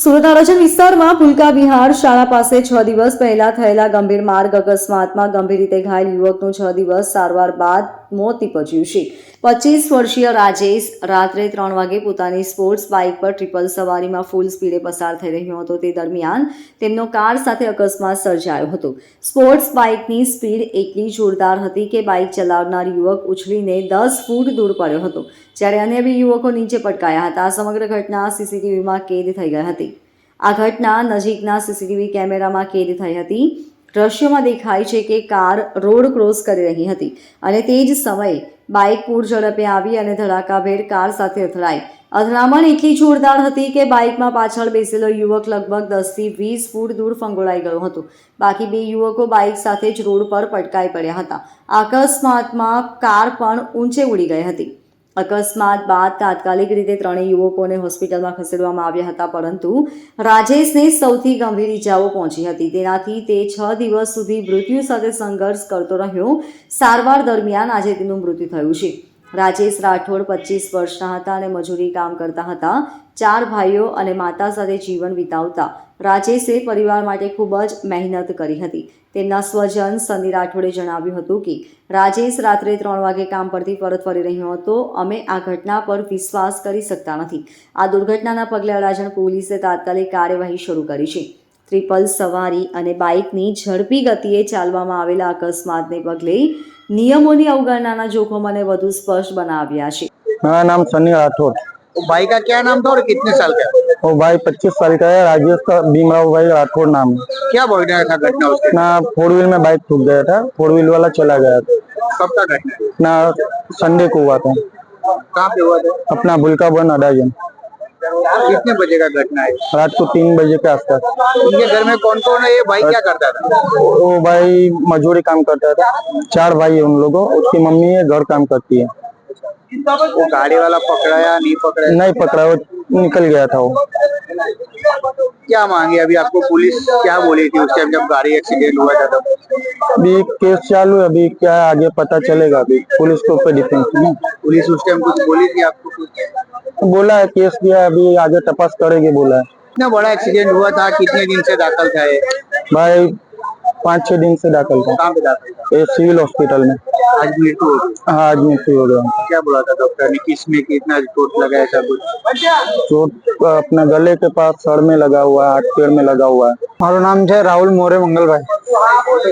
સુરત અરજન વિસ્તારમાં ફુલકા વિહાર શાળા પાસે છ દિવસ પહેલા થયેલા ગંભીર માર્ગ અકસ્માતમાં ગંભીર રીતે ઘાયલ યુવકનું છ દિવસ સારવાર બાદ મોત નીપજ્યું છે. પચીસ વર્ષીય રાજેશ રાત્રે ત્રણ વાગે પોતાની સ્પોર્ટ્સ બાઇક પર ટ્રિપલ સવારીમાં ફૂલ સ્પીડે પસાર થઈ રહ્યો હતો. તે દરમિયાન તેમનો કાર સાથે અકસ્માત સર્જાયો હતો. સ્પોર્ટ્સ બાઇકની સ્પીડ એટલી જોરદાર હતી કે બાઇક ચલાવનાર યુવક ઉછળીને દસ ફૂટ દૂર પડ્યો હતો, જ્યારે અન્ય બે યુવકો નીચે પટકાયા હતા. આ સમગ્ર ઘટના સીસીટીવીમાં કેદ થઈ ગઈ હતી. આ ઘટના નજીકના સીસીટીવી કેમેરામાં કેદ થઈ હતી. દ્રશ્યમાં દેખાય છે કે કાર રોડ ક્રોસ કરી રહી હતી અને તે જ સમયે બાઇક પૂર ઝડપે આવી અને ધડાકાભેર કાર સાથે અથડાઈ. અથડામણ એટલી જોરદાર હતી કે બાઇકમાં પાછળ બેસેલો યુવક લગભગ દસથી વીસ ફૂટ દૂર ફંગોળાઈ ગયો હતો. બાકી બે યુવકો બાઇક સાથે જ રોડ પર પટકાઈ પડ્યા હતા. અકસ્માતમાં કાર પણ ઊંચે ઉડી ગઈ હતી. અકસ્માત બાદ તાત્કાલિક રીતે ત્રણેય યુવકોને હોસ્પિટલમાં ખસેડવામાં આવ્યા હતા, પરંતુ રાજેશને સૌથી ગંભીર ઈજાઓ પહોંચી હતી. તેનાથી તે છ દિવસ સુધી મૃત્યુ સાથે સંઘર્ષ કરતો રહ્યો. સારવાર દરમિયાન આજે તેનું મૃત્યુ થયું છે. રાજેશ રાઠોડ પચીસ વર્ષના હતા અને મજૂરી કામ કરતા હતા. ચાર ભાઈઓ અને માતા સાથે જીવન વિતાવતા. રાજેશે પરિવાર માટે ખૂબ જ મહેનત કરી હતી. તેમના સ્વજન સની રાઠોડે જણાવ્યું હતું કે, રાજેશ રાત્રે ત્રણ વાગે કામ પરથી પરત ફરી રહ્યો હતો. અમે આ ઘટના પર વિશ્વાસ કરી શકતા નથી. આ દુર્ઘટનાના પગલે અડાજણ પોલીસે તાત્કાલિક કાર્યવાહી શરૂ કરી છે. ટ્રિપલ સવારી અને બાઇકની ઝડપી ગતિએ ચાલવામાં આવેલા અકસ્માતને પગલે નિયમોની અવગણનાના જોખમોને વધુ સ્પષ્ટ બનાવ્યા છે मेरा नाम सनी राठौर वो भाई का क्या नाम था और कितने साल का है? वो भाई पच्चीस साल का है राजेश का भीमराव भाई राठौर नाम है क्या बढ़िया था घटना उसके ना फोर व्हील में बाइक ठुक गया था फोर व्हील वाला चला गया था कब का घटना है? ना संडे को हुआ था कहाँ पे हुआ था अपना भूलका बन अडाजन कितने बजे का घटना है? रात को तीन बजे के आसपास। उनके घर में कौन कौन है? ये भाई क्या करता था? वो भाई मजदूरी काम करता था। चार भाई है उन लोगों उसकी मम्मी है घर काम करती है। वो गाड़ी वाला पकड़ा या नहीं पकड़ा? नहीं पकड़ा वो निकल गया था वो। क्या मांगे? अभी आपको पुलिस क्या बोली थी उस टाइम जब गाड़ी एक्सीडेंट हुआ था तब? अभी केस चालू है अभी क्या है, आगे पता चलेगा अभी पुलिस के ऊपर डिपेंड है पुलिस उस टाइम कुछ बोली थी आपको कुछ? बोला है केस दिया अभी आगे तपास करेगी बोला है। इतना बड़ा एक्सीडेंट हुआ था कितने दिन से दाखिल था ये? भाई पाँच छह दिन से दाखिल था। कहाँ पे दाखिल था? ये सिविल हॉस्पिटल में। आज मृत्यु हो गई हाँ आज मृत्यु हो गया क्या बोला था डॉक्टर ने किसमें कितना चोट लगा ऐसा कुछ चोट अपने गले के पास सर में लगा हुआ है हाथ पैर में लगा हुआ है મારું નામ છે રાહુલ મોરે મંગલભાઈ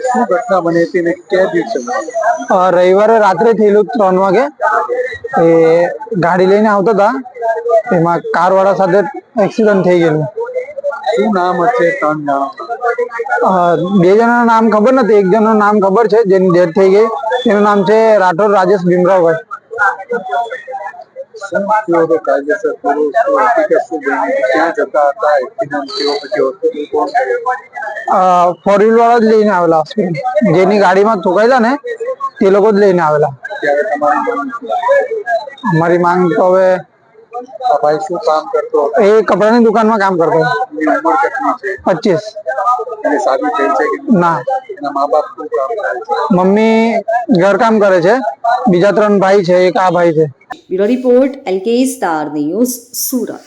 શું ઘટના બની હતી ને ક્યાં દિવસે બની? અ, રવિવારે રાત્રે થયેલું ત્રણ વાગે એ ગાડી લઈને આવતા હતા એમાં કાર વાળા સાથે એક્સિડન્ટ થઈ ગયેલું શું નામ હશે ત્રણ જણા અ, બે જણાનું નામ ખબર નથી એક જણનું નામ ખબર છે જેની ડેથ થઈ ગઈ એનું નામ છે રાઠોડ રાજેશ ભીમરાવભાઈ? ફોર વ્હીલ વાળા જ લઈને આવેલા હોસ્પિટલ જેની ગાડીમાં ઠોકાયેલા ને તે લોકો જ લઈને આવેલા? અમારી માંગ તો હવે ભાઈ શું કામ કરતો હતો? એ કપડાની દુકાનમાં કામ કરતો એની ઉંમર કેટલી છે? પચીસ. એની શાદી થઈ છે કે ના. એના મા બાપ શું કામ કરે છે? મમ્મી ઘરકામ કરે છે. બીજા ત્રણ ભાઈ છે એક આ ભાઈ છે. Bureau report LK star news Surat.